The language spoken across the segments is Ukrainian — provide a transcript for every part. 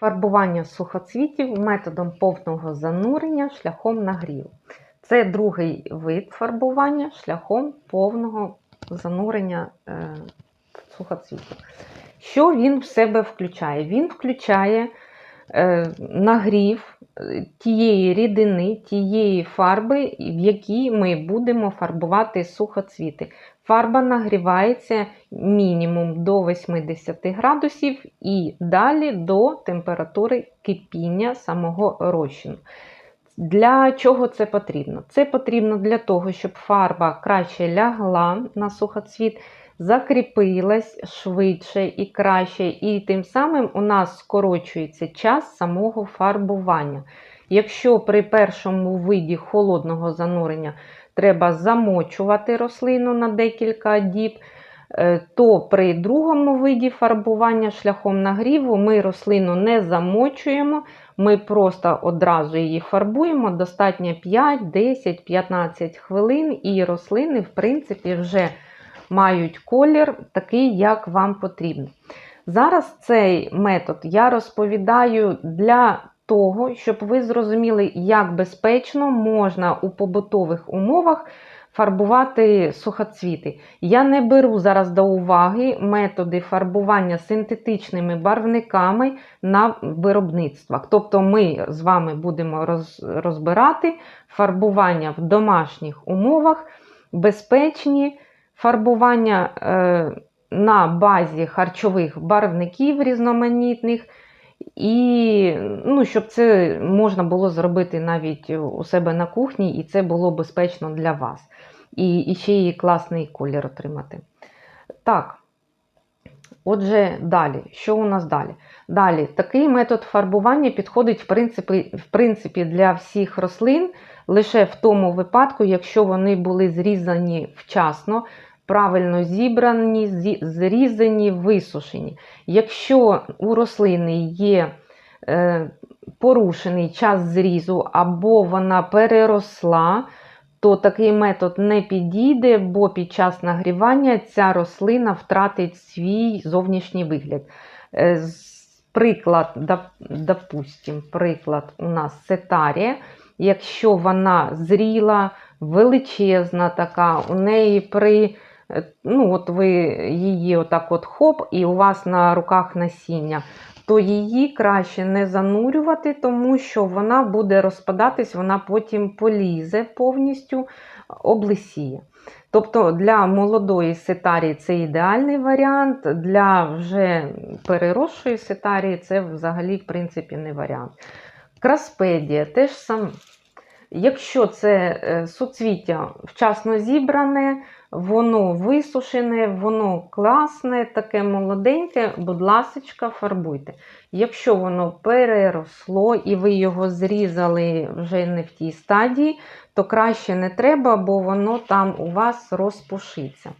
Фарбування сухоцвітів методом повного занурення шляхом нагріву. Це другий вид фарбування шляхом повного занурення е, сухоцвітів. Що він в себе включає? Він включає нагрів е, тієї рідини, тієї фарби, в якій ми будемо фарбувати сухоцвіти. Фарба нагрівається мінімум до 80 градусів і далі до температури кипіння самого розчину. Для чого це потрібно? Це потрібно для того, щоб фарба краще лягла на сухоцвіт, закріпилась швидше і краще, і тим самим у нас скорочується час самого фарбування. Якщо при першому виді холодного занурення треба замочувати рослину на декілька діб, е, то при другому виді фарбування шляхом нагріву ми рослину не замочуємо, ми просто одразу її фарбуємо, достатньо 5, 10, 15 хвилин, і рослини, в принципі, вже мають колір такий, як вам потрібно. Зараз цей метод я розповідаю для того, щоб ви зрозуміли, як безпечно можна у побутових умовах фарбувати сухоцвіти. Я не беру зараз до уваги методи фарбування синтетичними барвниками на виробництвах. Тобто ми з вами будемо роз, розбирати фарбування в домашніх умовах, безпечні фарбування е, на базі харчових барвників різноманітних. І ну, щоб це можна було зробити навіть у себе на кухні, і це було безпечно для вас. І, і ще і класний колір отримати. Так, отже, далі. Що у нас далі? Далі, такий метод фарбування підходить в принципі, в принципі для всіх рослин лише в тому випадку, якщо вони були зрізані вчасно, правильно зібрані, зрізані, висушені. Якщо у рослини є е, порушений час зрізу або вона переросла, то такий метод не підійде, бо під час нагрівання ця рослина втратить свій зовнішній вигляд. Е, приклад, допустим, приклад у нас сетарія. Якщо вона зріла, величезна така, у неї при ну от ви її отак от хоп, і у вас на руках насіння, то її краще не занурювати, тому що вона буде розпадатись, вона потім полізе повністю облисіє. Тобто для молодої сетарії це ідеальний варіант, для вже переросшої сетарії це взагалі, в принципі, не варіант. Краспедія теж саме. Якщо це е, суцвіття вчасно зібране, воно висушене, воно класне, таке молоденьке, будь ласка, фарбуйте. Якщо воно переросло і ви його зрізали вже не в тій стадії, то краще не треба, бо воно там у вас розпушиться.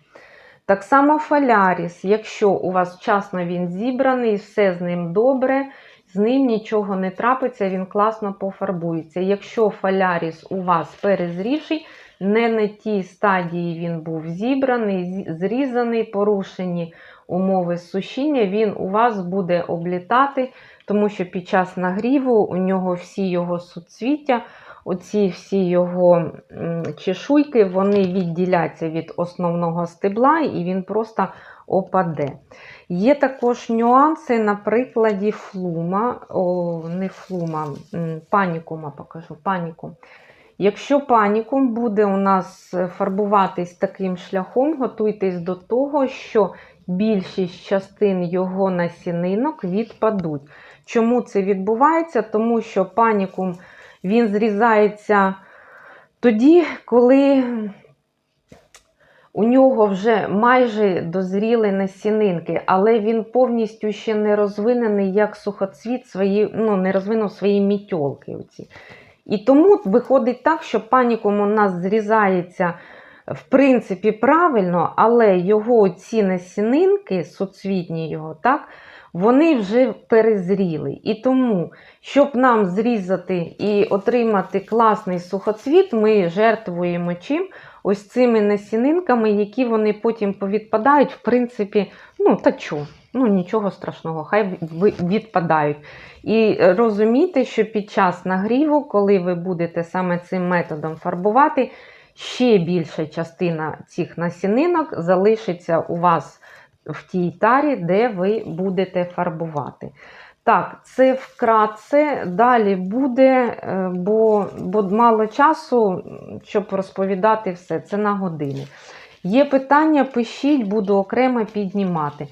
Так само фаляріс, якщо у вас вчасно він зібраний, все з ним добре, з ним нічого не трапиться, він класно пофарбується. Якщо фаляріс у вас перезрівший, не на тій стадії він був зібраний, зрізаний, порушені умови сушіння, він у вас буде облітати, тому що під час нагріву у нього всі його суцвіття, оці всі його чешуйки, вони відділяться від основного стебла, і він просто опаде. Є також нюанси на прикладі флума, о, не флума, панікума покажу. панікум. Якщо панікум буде у нас фарбуватись таким шляхом, готуйтесь до того, що більшість частин його насінинок відпадуть. Чому це відбувається? Тому що панікум він зрізається тоді, коли у нього вже майже дозріли насінинки, але він повністю ще не розвинений як сухоцвіт, свої, ну, не розвинув свої мітьолки. Оці. І тому виходить так, що панікум у нас зрізається, в принципі, правильно, але його ці насінинки, соцвітні його, так, вони вже перезріли. І тому, щоб нам зрізати і отримати класний сухоцвіт, ми жертвуємо чим? Ось цими насінинками, які вони потім повідпадають, в принципі, ну, та чого? Ну, нічого страшного, хай відпадають. І е, розумійте, що під час нагріву, коли ви будете саме цим методом фарбувати, ще більша частина цих насінинок залишиться у вас в тій тарі, де ви будете фарбувати. Так, це вкратце. Далі буде, е, бо, бо мало часу, щоб розповідати все. Це на години. Є питання, пишіть, буду окремо піднімати.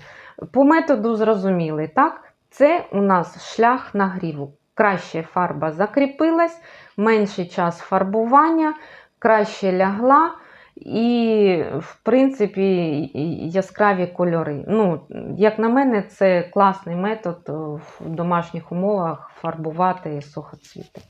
По методу зрозуміли, так? Це у нас шлях нагріву. Краще фарба закріпилась, менший час фарбування, краще лягла. І, в принципі, яскраві кольори. Ну, як на мене, це класний метод е, в домашніх умовах фарбувати сухоцвіти.